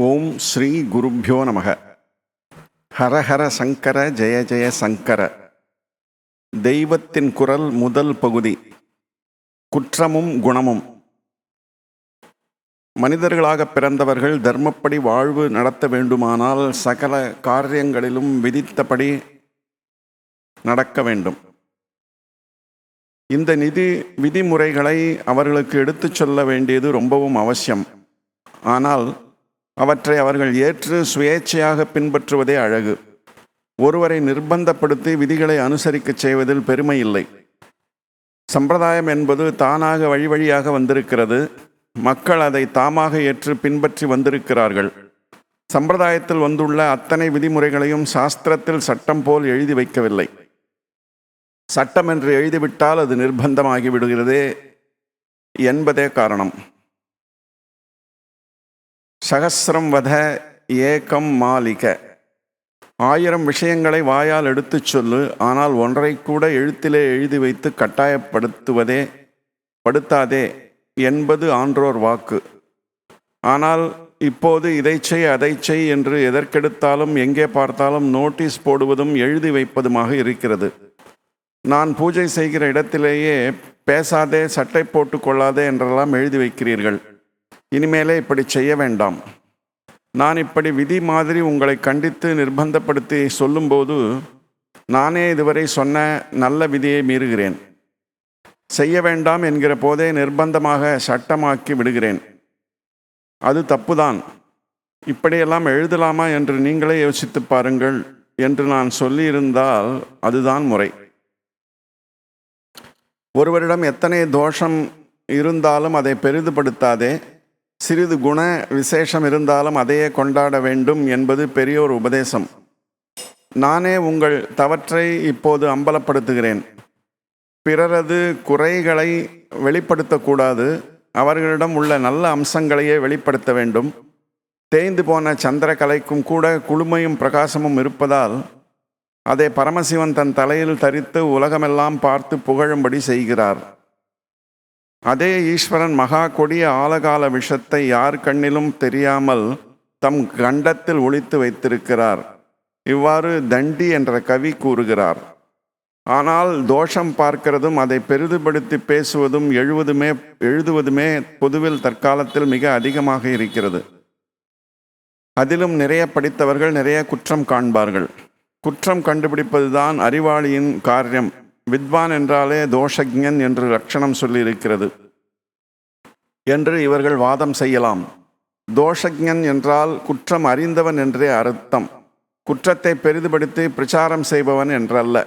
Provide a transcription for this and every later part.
ஓம் ஸ்ரீ குருப்பியோ நமக. ஹரஹர சங்கர ஜெய ஜெய சங்கர. தெய்வத்தின் குரல் முதல் பகுதி. குற்றமும் குணமும். மனிதர்களாக பிறந்தவர்கள் தர்மப்படி வாழ்வு நடத்த வேண்டுமானால் சகல காரியங்களிலும் விதித்தபடி நடக்க வேண்டும். இந்த நிதி விதிமுறைகளை அவர்களுக்கு எடுத்துச் சொல்ல வேண்டியது ரொம்பவும் அவசியம். ஆனால் அவற்றை அவர்கள் ஏற்று சுயேட்சையாக பின்பற்றுவதே அழகு. ஒருவரை நிர்பந்தப்படுத்தி விதிகளை அனுசரிக்கச் செய்வதில் பெருமை இல்லை. சம்பிரதாயம் என்பது தானாக வழி வழியாக வந்திருக்கிறது. மக்கள் அதை தாமாக ஏற்று பின்பற்றி வந்திருக்கிறார்கள். சம்பிரதாயத்தில் வந்துள்ள அத்தனை விதிமுறைகளையும் சாஸ்திரத்தில் சட்டம் போல் எழுதி வைக்கவில்லை. சட்டம் என்று எழுதிவிட்டால் அது நிர்பந்தமாகி விடுகிறதே என்பதே காரணம். சகசிரம் வத ஏகம் மாலிக. ஆயிரம் விஷயங்களை வாயால் எடுத்துச் சொல்லு ஆனால் ஒன்றை கூட எழுத்திலே எழுதி வைத்து கட்டாயப்படுத்துவதே படுத்தாதே என்பது ஆன்றோர் வாக்கு. ஆனால் இப்போது இதை செய் அதை செய் என்று எதற்கெடுத்தாலும் எங்கே பார்த்தாலும் நோட்டீஸ் போடுவதும் எழுதி வைப்பதுமாக இருக்கிறது. நான் பூஜை செய்கிற இடத்திலேயே பேசாதே சட்டை போட்டு கொள்ளாதே என்றெல்லாம் எழுதி வைக்கிறீர்கள். இனிமேலே இப்படி செய்ய வேண்டாம். நான் இப்படி விதி மாதிரி உங்களை கண்டித்து நிர்பந்தப்படுத்தி சொல்லும்போது நானே இதுவரை சொன்ன நல்ல விதியை மீறுகிறேன். செய்ய வேண்டாம் என்கிற போதே நிர்பந்தமாக சட்டமாக்கி விடுகிறேன். அது தப்புதான். இப்படியெல்லாம் எழுதலாமா என்று நீங்களே யோசித்து பாருங்கள் என்று நான் சொல்லியிருந்தால் அதுதான் முறை. ஒருவரிடம் எத்தனை தோஷம் இருந்தாலும் அதை பெரிதுபடுத்தாதே. சிறிது குண விசேஷம் இருந்தாலும் அதையே கொண்டாட வேண்டும் என்பது பெரியோர் உபதேசம். நானே உங்கள் தவற்றை இப்போது அம்பலப்படுத்துகிறேன். பிறரது குறைகளை வெளிப்படுத்தக்கூடாது. அவர்களிடம் உள்ள நல்ல அம்சங்களையே வெளிப்படுத்த வேண்டும். தேய்ந்து போன சந்திரகலைக்கும் கூட குளுமையும் பிரகாசமும் இருப்பதால் அதை பரமசிவன் தன் தலையில் தரித்து உலகமெல்லாம் பார்த்து புகழும்படி செய்கிறார். அதே ஈஸ்வரன் மகா கொடிய ஆலகால விஷத்தை யார் கண்ணிலும் தெரியாமல் தம் கண்டத்தில் ஒளித்து வைத்திருக்கிறார். இவ்வாறு தண்டி என்ற கவி கூறுகிறார். ஆனால் தோஷம் பார்க்கிறதும் அதை பெரிதுபடுத்தி பேசுவதும் எழுவதுமே எழுதுவதுமே பொதுவில் தற்காலத்தில் மிக அதிகமாக இருக்கிறது. அதிலும் நிறைய படித்தவர்கள் நிறைய குற்றம் காண்பார்கள். குற்றம் கண்டுபிடிப்பதுதான் அறிவாளியின் காரியம். வித்வான் என்றாலே தோஷஜன் என்று லட்சணம் சொல்லியிருக்கிறது. என்று இவர்கள் வாதம் செய்யலாம். தோஷஜன் என்றால் குற்றம் அறிந்தவன் என்றே அர்த்தம். குற்றத்தை பெரிதுபடுத்தி பிரச்சாரம் செய்பவன் என்றல்ல.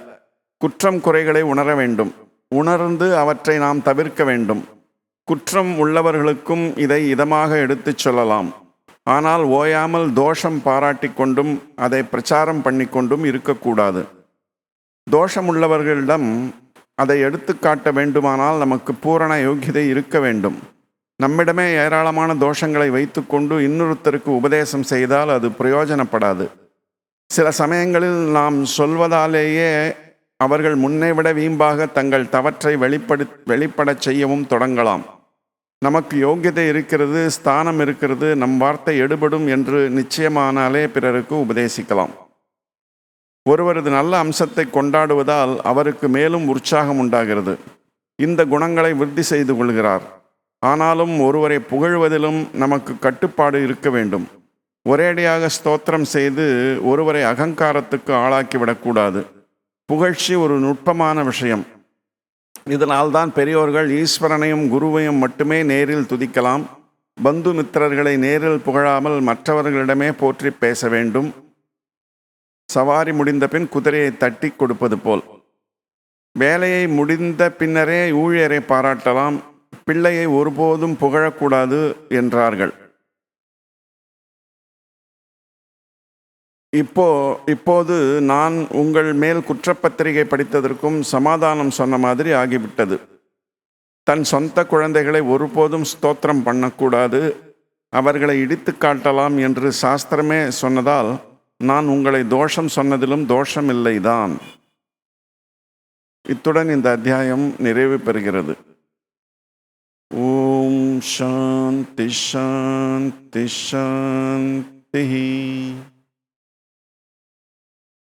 குற்றம் குறைகளை உணர வேண்டும். உணர்ந்து அவற்றை நாம் தவிர்க்க வேண்டும். குற்றம் உள்ளவர்களுக்கும் இதை இதமாக எடுத்துச் சொல்லலாம். ஆனால் ஓயாமல் தோஷம் பாராட்டி கொண்டும் அதை பிரச்சாரம் பண்ணிக்கொண்டும் இருக்கக்கூடாது. தோஷமுள்ளவர்களிடம் அதை எடுத்து காட்ட வேண்டுமானால் நமக்கு பூரண யோக்கியதை இருக்க வேண்டும். நம்மிடமே ஏராளமான தோஷங்களை வைத்துக்கொண்டு இன்னொருத்தருக்கு உபதேசம் செய்தால் அது பிரயோஜனப்படாது. சில சமயங்களில் நாம் சொல்வதாலேயே அவர்கள் முன்னே விட வீம்பாக தங்கள் தவற்றை வெளிப்படு வெளிப்படச் செய்யவும் தொடங்கலாம். நமக்கு யோகியதை இருக்கிறது ஸ்தானம் இருக்கிறது நம் வார்த்தை எடுபடும் என்று நிச்சயமானாலே பிறருக்கு உபதேசிக்கலாம். ஒருவரது நல்ல அம்சத்தை கொண்டாடுவதால் அவருக்கு மேலும் உற்சாகம் உண்டாகிறது. இந்த குணங்களை விருத்தி செய்து கொள்கிறார். ஆனாலும் ஒருவரை புகழ்வதிலும் நமக்கு கட்டுப்பாடு இருக்க வேண்டும். ஒரேடியாக ஸ்தோத்திரம் செய்து ஒருவரை அகங்காரத்துக்கு ஆளாக்கிவிடக்கூடாது புகழ்ச்சி ஒரு நுட்பமான விஷயம். இதனால்தான் பெரியோர்கள் ஈஸ்வரனையும் குருவையும் மட்டுமே நேரில் துதிக்கலாம். பந்து மித்திரர்களை நேரில் புகழாமல் மற்றவர்களிடமே போற்றி பேச வேண்டும். சவாரி முடிந்த பின் குதிரையை தட்டி கொடுப்பது போல். வேலையை முடிந்த பின்னரே ஊழியரை பாராட்டலாம். பிள்ளையை ஒருபோதும் புகழக்கூடாது என்றார்கள். இப்போ இப்போது நான் உங்கள் மேல் குற்றப்பத்திரிகை படித்ததற்கும் சமாதானம் சொன்ன மாதிரி ஆகிவிட்டது. தன் சொந்த குழந்தைகளை ஒருபோதும் ஸ்தோத்திரம் பண்ணக்கூடாது. அவர்களை இடித்து காட்டலாம் என்று சாஸ்திரமே சொன்னதால் நான் உங்களை தோஷம் சொன்னதிலும் தோஷம் இல்லைதான். இத்துடன் இந்த அத்தியாயம் நிறைவு பெறுகிறது. ஓம் சாந்தி ஷாந்தி ஷாந்தி